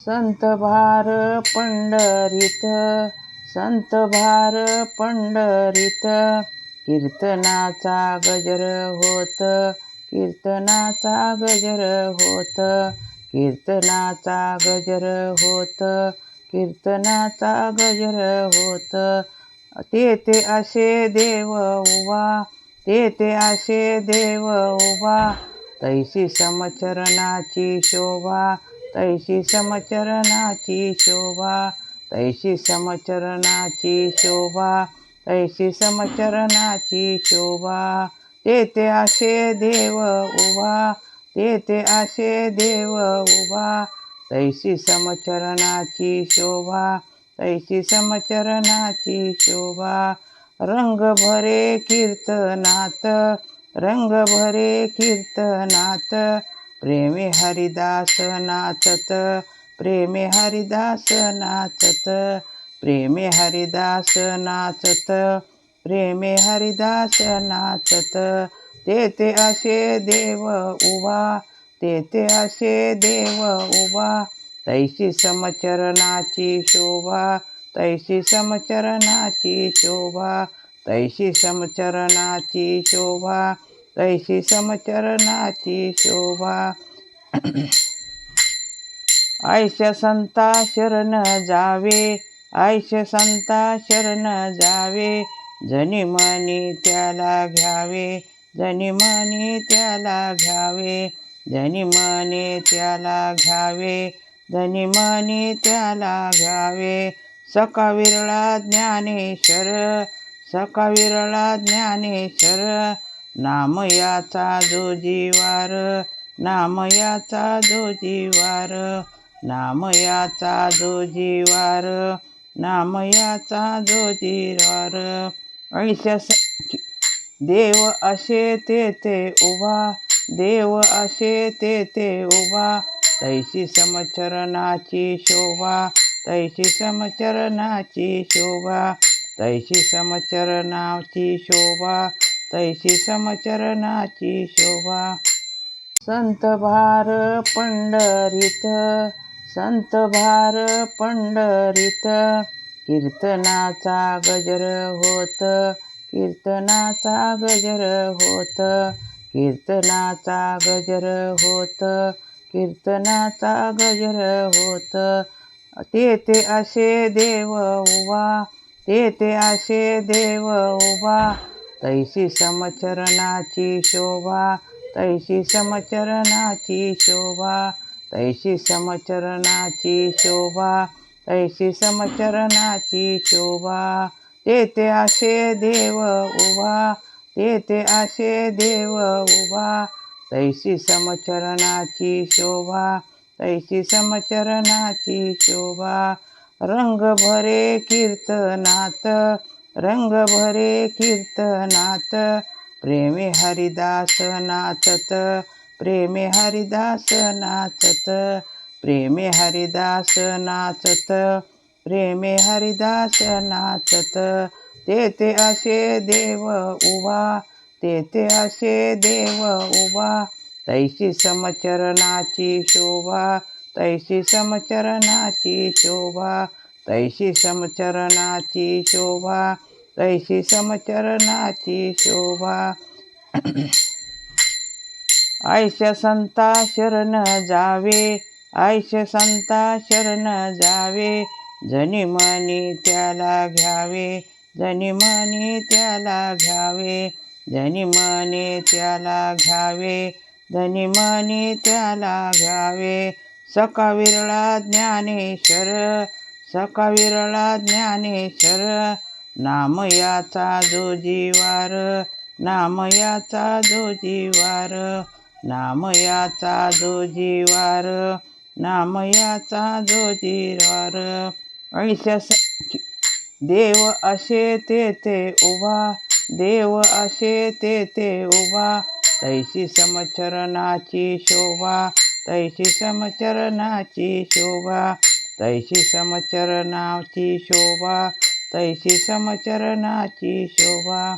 संत भार पंढरीत संत भार पंढरीत. कीर्तनाचा गजर होत कीर्तनाचा गजर होत कीर्तनाचा गजर होत कीर्तनाचा गजर होत. तेथे असे देव उभा तेथे असे देव उभा. तैसी समचरणाची शोभा तैशी समचरणाची शोभा तैशी समचरणाची शोभा तैशी समचरणाची शोभा. तेथे आशे देव उभा तेथे आशे देव उभा. तैशी समचरणाची शोभा तैशी समचरणाची शोभा. रंग भरे कीर्तनात रंग भरे कीर्तनात प्रेमी हरिदास नाचत प्रेमे हरिदास नाचत प्रेमी हरिदास नाचत प्रेमे हरिदास नाचत. तेथे असे देव उभा तेथे असे देव उभा. तैशी समचरणाची शोभा तैशी समचरणाची शोभा तैशी समचरणाची शोभा. तैसी समचरणाची शोभा आयष्य संता शरण जावे आयष्य संता शरण जावे जनी मनी त्याला घ्यावे जनी मनी त्याला घ्यावे जनी मनी त्याला घ्यावे धनी मनी त्याला घ्यावे सका विरळा ज्ञानेश्वर सका विरळा ज्ञानेश्वर नाम याचा जो जीवार नाम याचा जो जीवार नाम याचा जो जीवार नाम याचा जो जीवार. ऐशा देव असे तेथे उभा देव असे तेथे उभा. तैशी समचरणाची शोभा तैशी समचरणाची शोभा तैशी समचरणाची शोभा. तैशी समचरणाची शोभा. संत भार पंढरीत संत भार पंढरीत. कीर्तनाचा गजर होत कीर्तनाचा गजर होत कीर्तनाचा गजर होत कीर्तनाचा गजर होत. ते ते असे देव उभा ते ते असे देव उभा. तैसी समचरणाची शोभा तैसी समचरणाची शोभा तैसी समचरणाची शोभा तैसी समचरणाची शोभा. तेथे आशे असे देव उभा तेथे आशे असे देव उभा. तैसी समचरणाची शोभा तैसी समचरणाची शोभा. रंग भरे कीर्तनात रंग भरे कीर्तनात प्रेमी हरिदास नाचत प्रेमी हरिदास नाचत प्रेमी हरिदास नाचत प्रेमी हरिदास नाचत. ते ते असे देव उभा ते ते असे देव उभा तैशी समचरणाची शोभा तैशी समचरणाची शोभा. तैशी समचरणाची शोभा तैशी समचरणाची शोभा. आयष्य संता शरण जावे आयष्य संता शरण जावे. जनी मनी त्याला घ्यावे जनी मनी त्याला घ्यावे. जनी मनी त्याला घ्यावे धनी मनी त्याला घ्यावे. सका विरळा ज्ञानेश्वर सकाविरळा ज्ञानेश्वर नाम याचा जो जीवार नाम याचा जो जीवार नाम याचा जो जीवार नाम याचा जो जीवार. ऐशा देव असे ते ते उभा देव असे ते ते उभा. तैशी समचरणाची शोभा तैशी समचरणाची शोभा. तैशी समचरणाची शोभा तैशी समचरणाची शोभा.